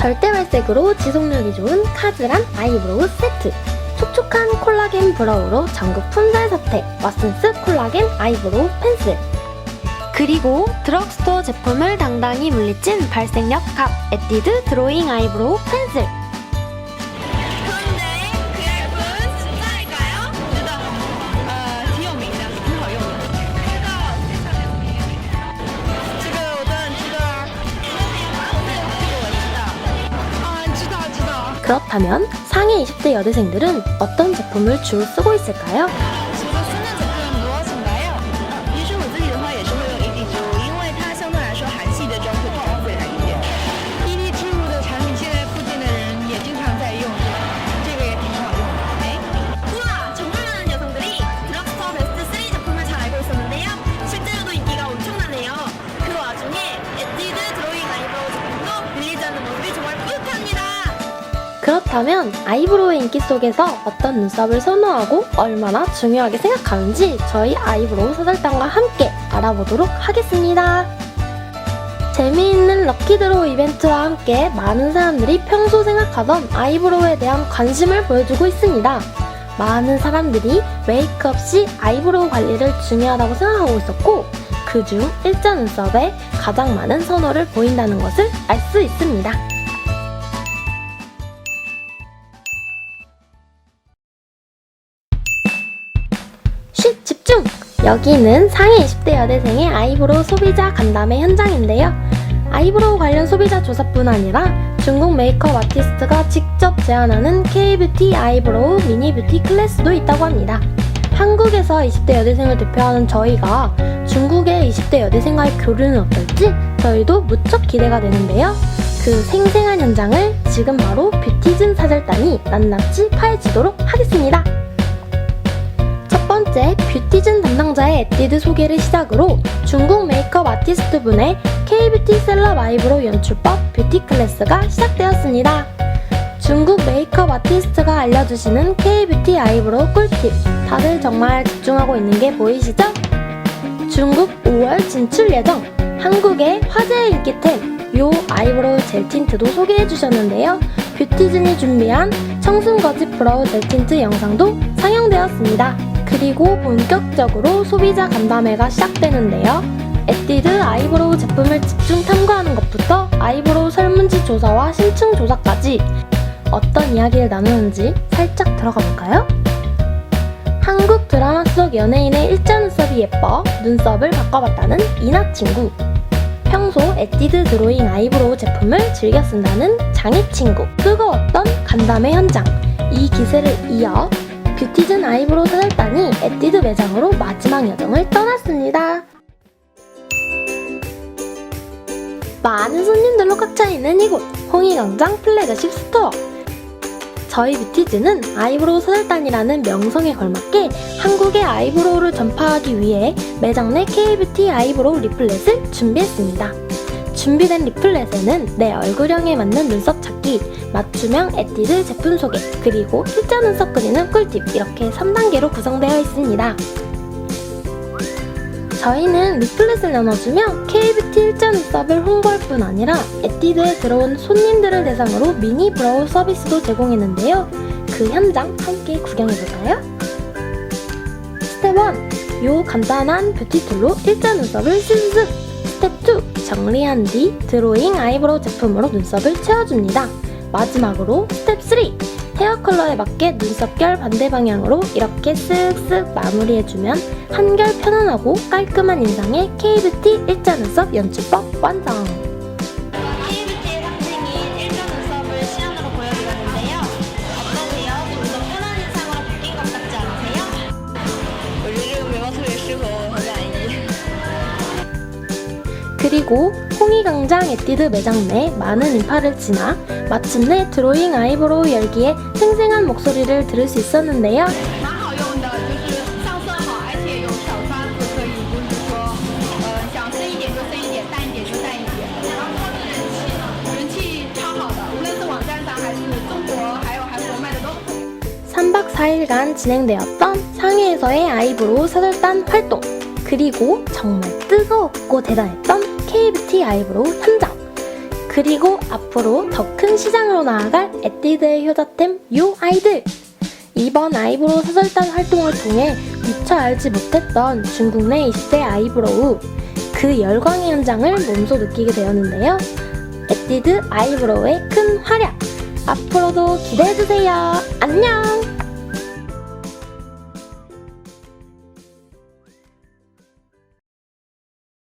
절대발색으로 지속력이 좋은 카즈란 아이브로우 세트. 촉촉한 콜라겐 브러우로 전국 품절 사태 왓슨스 콜라겐 아이브로우 펜슬. 그리고 드럭스토어 제품을 당당히 물리친 발색력 값 에뛰드 드로잉 아이브로우 펜슬 그렇다면 상해 20대 여대생들은 어떤 제품을 주로 쓰고 있을까요? 그렇다면 아이브로우의 인기 속에서 어떤 눈썹을 선호하고 얼마나 중요하게 생각하는지 저희 아이브로우 사설단과 함께 알아보도록 하겠습니다. 재미있는 럭키드로우 이벤트와 함께 많은 사람들이 평소 생각하던 아이브로우에 대한 관심을 보여주고 있습니다. 많은 사람들이 메이크업 시 아이브로우 관리를 중요하다고 생각하고 있었고 그중 일자 눈썹에 가장 많은 선호를 보인다는 것을 알 수 있습니다. 여기는 상해 20대 여대생의 아이브로우 소비자 간담회 현장인데요. 아이브로우 관련 소비자 조사뿐 아니라 중국 메이크업 아티스트가 직접 제안하는 K-뷰티 아이브로우 미니 뷰티 클래스도 있다고 합니다. 한국에서 20대 여대생을 대표하는 저희가 중국의 20대 여대생과의 교류는 어떨지 저희도 무척 기대가 되는데요. 그 생생한 현장을 지금 바로 뷰티즌 사절단이 낱낱이 파헤치도록 하겠습니다. 첫 번째 뷰티즌 담당자의 에뛰드 소개를 시작으로 중국 메이크업 아티스트 분의 K-뷰티 셀럽 아이브로우 연출법 뷰티 클래스가 시작되었습니다. 중국 메이크업 아티스트가 알려주시는 K-뷰티 아이브로우 꿀팁 다들 정말 집중하고 있는 게 보이시죠? 중국 5월 진출 예정 한국의 화제의 인기템 요 아이브로우 젤 틴트도 소개해 주셨는데요. 뷰티즌이 준비한 청순 거짓 브로우 젤 틴트 영상도 상영되었습니다. 그리고 본격적으로 소비자 간담회가 시작되는데요. 에뛰드 아이브로우 제품을 집중 탐구하는 것부터 아이브로우 설문지 조사와 심층 조사까지 어떤 이야기를 나누는지 살짝 들어가 볼까요? 한국 드라마 속 연예인의 일자 눈썹이 예뻐 눈썹을 바꿔봤다는 이나 친구. 평소 에뛰드 드로잉 아이브로우 제품을 즐겨 쓴다는 장애 친구. 뜨거웠던 간담회 현장. 이 기세를 이어 뷰티즌 아이브로우 사절단이 에뛰드 매장으로 마지막 여정을 떠났습니다. 많은 손님들로 꽉 차 있는 이곳 홍익광장 플래그십 스토어. 저희 뷰티즈는 아이브로우 사절단이라는 명성에 걸맞게 한국의 아이브로우를 전파하기 위해 매장 내 K뷰티 아이브로우 리플렛을 준비했습니다. 준비된 리플렛에는 내 얼굴형에 맞는 눈썹 찾기, 맞춤형 에뛰드 제품 소개, 그리고 일자 눈썹 그리는 꿀팁 이렇게 3단계로 구성되어 있습니다. 저희는 리플렛을 나눠주며 K뷰티 일자 눈썹을 홍보할 뿐 아니라 에뛰드에 들어온 손님들을 대상으로 미니 브로우 서비스도 제공했는데요. 그 현장 함께 구경해볼까요? 스텝 1. 요 간단한 뷰티 툴로 일자 눈썹을 슥슥 스텝 2. 정리한 뒤 드로잉 아이브로우 제품으로 눈썹을 채워줍니다. 마지막으로 스텝 3. 헤어 컬러에 맞게 눈썹 결 반대 방향으로 이렇게 쓱쓱 마무리해주면 한결 편안하고 깔끔한 인상의 K뷰티 일자 눈썹 연출법 완성! 그리고 홍의광장 에뛰드 매장 내 많은 인파를 지나 마침내 드로잉 아이브로우 열기에 생생한 목소리를 들을 수 있었는데요. 3박 4일간 진행되었던 상해에서의 아이브로우 사절단 활동 그리고 정말 뜨거웠고 대단했던 K뷰티 아이브로우 현장 그리고 앞으로 더 큰 시장으로 나아갈 에뛰드의 효자템 요 아이들! 이번 아이브로우 사설단 활동을 통해 미처 알지 못했던 중국 내 20대 아이브로우 그 열광의 현장을 몸소 느끼게 되었는데요. 에뛰드 아이브로우의 큰 활약! 앞으로도 기대해주세요. 안녕!